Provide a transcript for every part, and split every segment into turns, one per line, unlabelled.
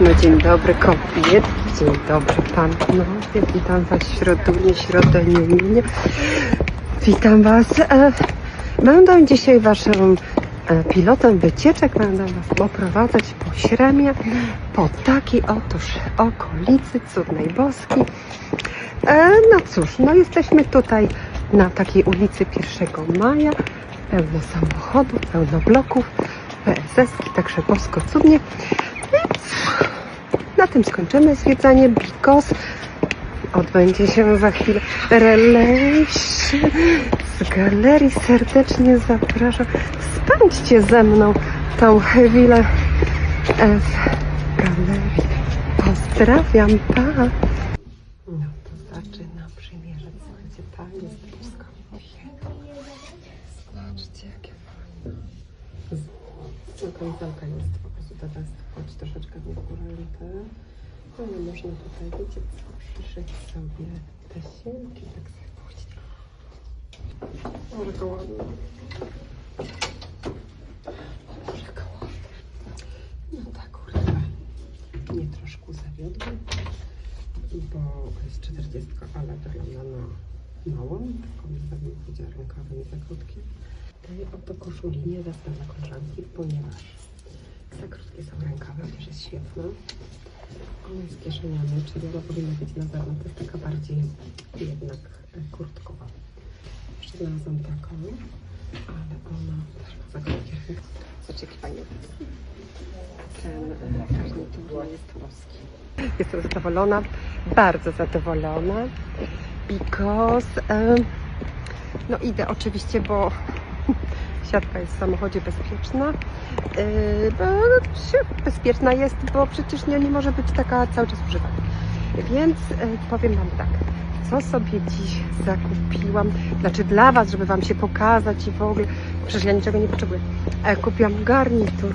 No dzień dobry kobiet, dzień dobry panowie, witam was w środunie, środę nie. Witam was. E, będę dzisiaj waszym e, pilotem wycieczek, będę was oprowadzać po Śremie, po takiej otóż okolicy Cudnej Boski. E, no cóż, no jesteśmy tutaj na takiej ulicy 1 Maja, pełno samochodów, pełno bloków, PSS-ki, także bosko cudnie. Na tym skończymy zwiedzanie Bikos. Odbędzie się za chwilę relejszy z galerii. Serdecznie zapraszam. Spędźcie ze mną tą chwilę w galerii. Pozdrawiam, pa! No to zaczynam przymierzać. Słuchajcie, ta jest boska. Zobaczcie, jakie fajne. Kamizelka jest po prostu teraz choć troszeczkę w góręte. No i można tutaj, wiecie co, przyszyć sobie te sienki, tak sobie puścić. Może to ładne. No tak, kurwa. Mnie troszkę zawiodły, bo jest 40, ale wygląda na małą. Taką pewnie chodzi o rękawy nie za krótkie. Tej oto koszuli nie dla koleżanki, ponieważ za krótkie są rękawy, też jest świetna. Ona jest kieszeniami, czyli ona powinna być na zewnątrz. To jest taka bardziej jednak kurtkowa. Jeszcze znalazłam taką, ale ona też ma za krótkie rękawy. Zobaczcie, jaki fajny ten e, jest. Jestem zadowolona, bardzo zadowolona, because e, no idę oczywiście, bo siatka jest w samochodzie bezpieczna. Yy, bezpieczna jest, bo przecież nie, nie może być taka cały czas używana. Więc yy, powiem Wam tak, co sobie dziś zakupiłam, znaczy dla Was, żeby Wam się pokazać i w ogóle, przecież ja niczego nie potrzebuję. E, kupiłam garnitur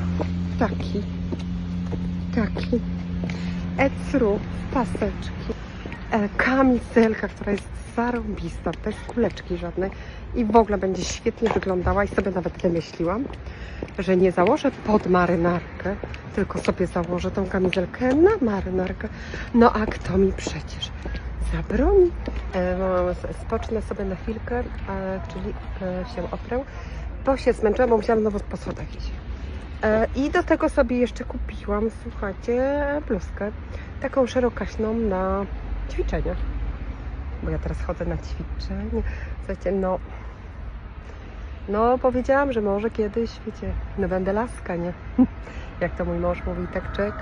taki, taki, ecru, paseczki, e, kamizelka, która jest zarąbista, bez kuleczki żadnej i w ogóle będzie świetnie wyglądała i sobie nawet wymyśliłam, że nie założę pod marynarkę, tylko sobie założę tą kamizelkę na marynarkę. No a kto mi przecież zabroni? E, spocznę sobie na chwilkę, e, czyli e, się oprę, bo się zmęczyłam, bo musiałam znowu po. E, I do tego sobie jeszcze kupiłam, słuchajcie, bluzkę, taką szerokaśną na ćwiczenia. Bo ja teraz chodzę na ćwiczenie. Słuchajcie, no, no powiedziałam, że może kiedyś, wiecie, no będę laska, nie? Jak to mój mąż mówi, tak czekam.